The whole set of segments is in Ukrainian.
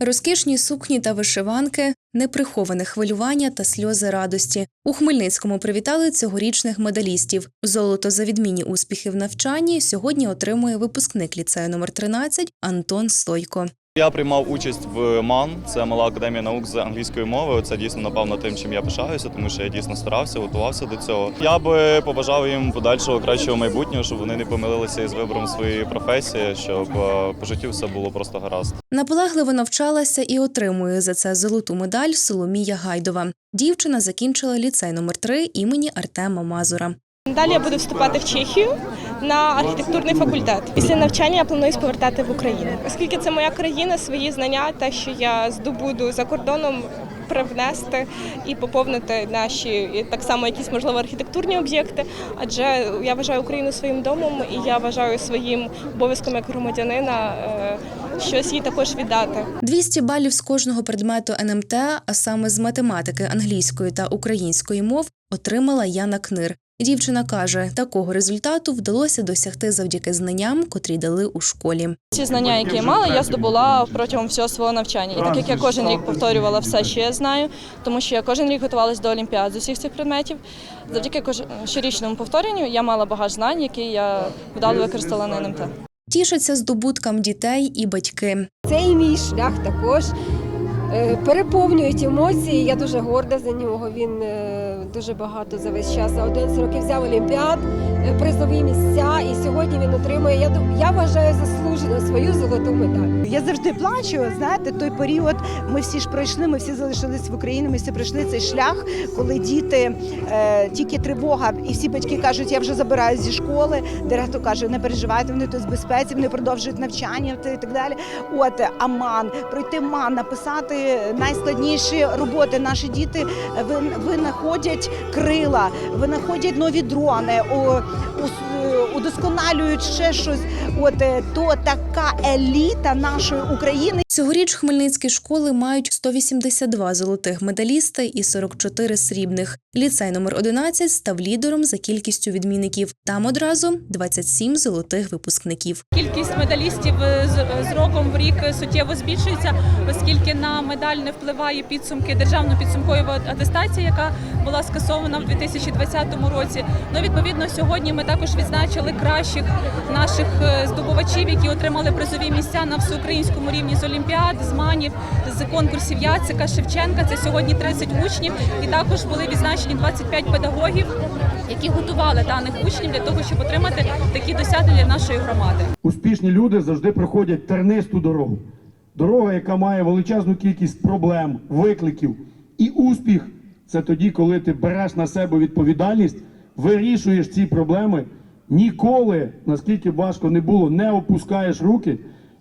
Розкішні сукні та вишиванки, неприховане хвилювання та сльози радості. У Хмельницькому привітали цьогорічних медалістів. Золото за відмінні успіхи в навчанні сьогодні отримує випускник ліцею номер 13 Антон Стойко. Я приймав участь в МАН, це мала академія наук з англійської мови. Це дійсно напевно тим, чим я пишаюся, тому що я дійсно старався, готувався до цього. Я би побажав їм подальшого кращого майбутнього, щоб вони не помилилися із вибором своєї професії, щоб е, по життю все було просто гаразд. Наполегливо навчалася і отримує за це золоту медаль Соломія Гайдова. Дівчина закінчила ліцей номер 3 імені Артема Мазура. Далі я буду вступати в Чехію на архітектурний факультет. Після навчання я планую повертати в Україну. Оскільки це моя країна, свої знання, те, що я здобуду за кордоном, привнести і поповнити наші так само якісь можливо архітектурні об'єкти. Адже я вважаю Україну своїм домом, і я вважаю своїм обов'язком як громадянина е, щось їй також віддати. 200 балів з кожного предмету НМТ, а саме з математики, англійської та української мов, отримала Яна Книр. Дівчина каже, такого результату вдалося досягти завдяки знанням, котрі дали у школі. Ці знання, які я мала, я здобула протягом всього свого навчання. І так як я кожен рік повторювала все, що я знаю, тому що я кожен рік готувалася до олімпіад з усіх цих предметів. Завдяки кож- щорічному повторенню я мала багаж знань, які я вдало використала на НМТ. Тішаться здобуткам дітей і батьки. Цей мій шлях також переповнюють емоції. Я дуже горда за нього. Він е, дуже багато за весь час за 11 років взяв олімпіад, е, призові місця, і сьогодні він отримує. Я я вважаю заслужено свою золоту медаль. Я завжди плачу. Знаєте, той період ми всі ж пройшли, ми всі залишились в Україні. Ми всі пройшли цей шлях, коли діти е, тільки тривога, і всі батьки кажуть, я вже забираю зі школи. Директор каже, не переживайте, вони тут в безпеці, вони продовжують навчання і так далі. От а ман, пройти ман, написати найскладніші роботи. Наші діти е, винаходять крила, винаходять нові дрони, о, удосконалюють ще щось. От е, то така еліта нашої України. Цьогоріч хмельницькі школи мають 182 золотих медалісти і 44 срібних. Ліцей номер 11 став лідером за кількістю відмінників. Там одразу 27 золотих випускників. Кількість медалістів е, з, з роком в рік суттєво збільшується, оскільки на медаль не впливає підсумки державної підсумкової атестації, яка була скасована в 2020 році. Ну відповідно, сьогодні ми також відзначили кращих наших е, здобувачів, які отримали призові місця на всеукраїнському рівні з олімпіад, з манів, з конкурсів Яцика, Шевченка. Це сьогодні 30 учнів, і також були відзначені 25 педагогів, які готували даних учнів для того, щоб отримати такі досягнення нашої громади. Успішні люди завжди проходять тернисту дорогу. Дорога, яка має величезну кількість проблем, викликів. І успіх це тоді, коли ти береш на себе відповідальність, вирішуєш ці проблеми. Ніколи, наскільки важко не було, не опускаєш руки,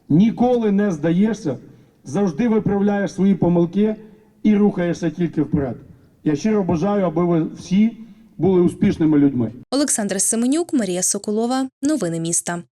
ніколи не здаєшся, завжди виправляєш свої помилки і рухаєшся тільки вперед. Я щиро бажаю, аби ви всі були успішними людьми. Олександр Семенюк, Марія Соколова. Новини міста.